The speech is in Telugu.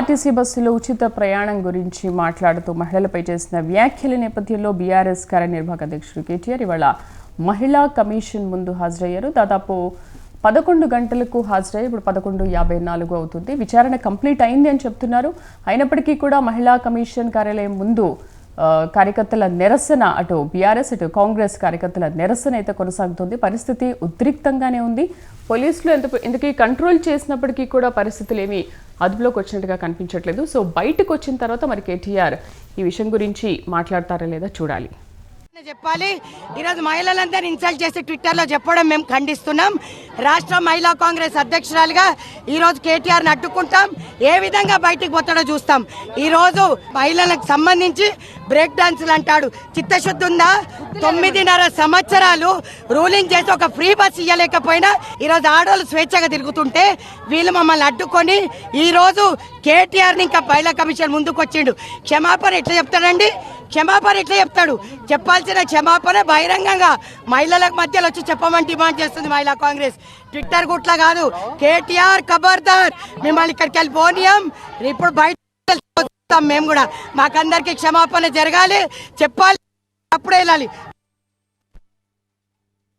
ఆర్టీసీ బస్సులో ఉచిత ప్రయాణం గురించి మాట్లాడుతూ మహిళలపై చేసిన వ్యాఖ్యల నేపథ్యంలో బీఆర్ఎస్ కార్యనిర్వాహక అధ్యక్షుడు కేటీఆర్ ఇవాళ మహిళా కమిషన్ ముందు హాజరయ్యారు. దాదాపు పదకొండు గంటలకు హాజరయ్యి ఇప్పుడు పదకొండు యాభై నాలుగు అవుతుంది. విచారణ కంప్లీట్ అయింది అని చెప్తున్నారు. అయినప్పటికీ కూడా మహిళా కమిషన్ కార్యాలయం ముందు కార్యకర్తల నిరసన అటు బీఆర్ఎస్ ఇటు కాంగ్రెస్ కార్యకర్తల నిరసన అయితే కొనసాగుతుంది. పరిస్థితి ఉద్రిక్తంగానే ఉంది. పోలీసులు ఎంత ఇంతకీ కంట్రోల్ చేసినప్పటికీ కూడా పరిస్థితులు ఏమీ అదుపులోకి వచ్చినట్టుగా కనిపించట్లేదు. సో బయటకు వచ్చిన తర్వాత మరి కేటీఆర్ ఈ విషయం గురించి మాట్లాడతారా లేదా చూడాలి. చెప్పాలి. ఈరోజు మహిళలందరూ ఇన్సల్ట్ చేసి ట్విట్టర్లో చెప్పడం మేము ఖండిస్తున్నాం. రాష్ట్ర మహిళా కాంగ్రెస్ అధ్యక్షురాలుగా ఈరోజు కేటీఆర్ని అడ్డుకుంటాం. ఏ విధంగా బయటికి పోతాడో చూస్తాం. ఈరోజు మహిళలకు సంబంధించి బ్రేక్ డాన్సులు అంటాడు. చిత్తశుద్ధి ఉందా? తొమ్మిదిన్నర సంవత్సరాలు రూలింగ్ చేసి ఒక ఫ్రీ బస్ ఇవ్వలేకపోయినా ఈరోజు ఆడవాళ్ళు స్వేచ్ఛగా తిరుగుతుంటే వీళ్ళు మమ్మల్ని అడ్డుకొని ఈరోజు కేటీఆర్ని ఇంకా మహిళా కమిషన్ ముందుకు వచ్చిండు క్షమాపణ ఎట్లా చెప్తాడండి? క్షమాపణ ఎట్లా చెప్తాడు? చెప్పాల్సిన క్షమాపణ బహిరంగంగా మహిళలకు మధ్యలో వచ్చి చెప్పమని డిమాండ్ చేస్తుంది మహిళా కాంగ్రెస్. ట్విట్టర్ గుట్లా కాదు. కేటీఆర్ ఖబర్దార్. మిమ్మల్ని ఇక్కడికి వెళ్ళి పోనీయం. ఇప్పుడు బయట మేము కూడా. మాకందరికి క్షమాపణ జరగాలి. చెప్పాలి. అప్పుడే వెళ్ళాలి.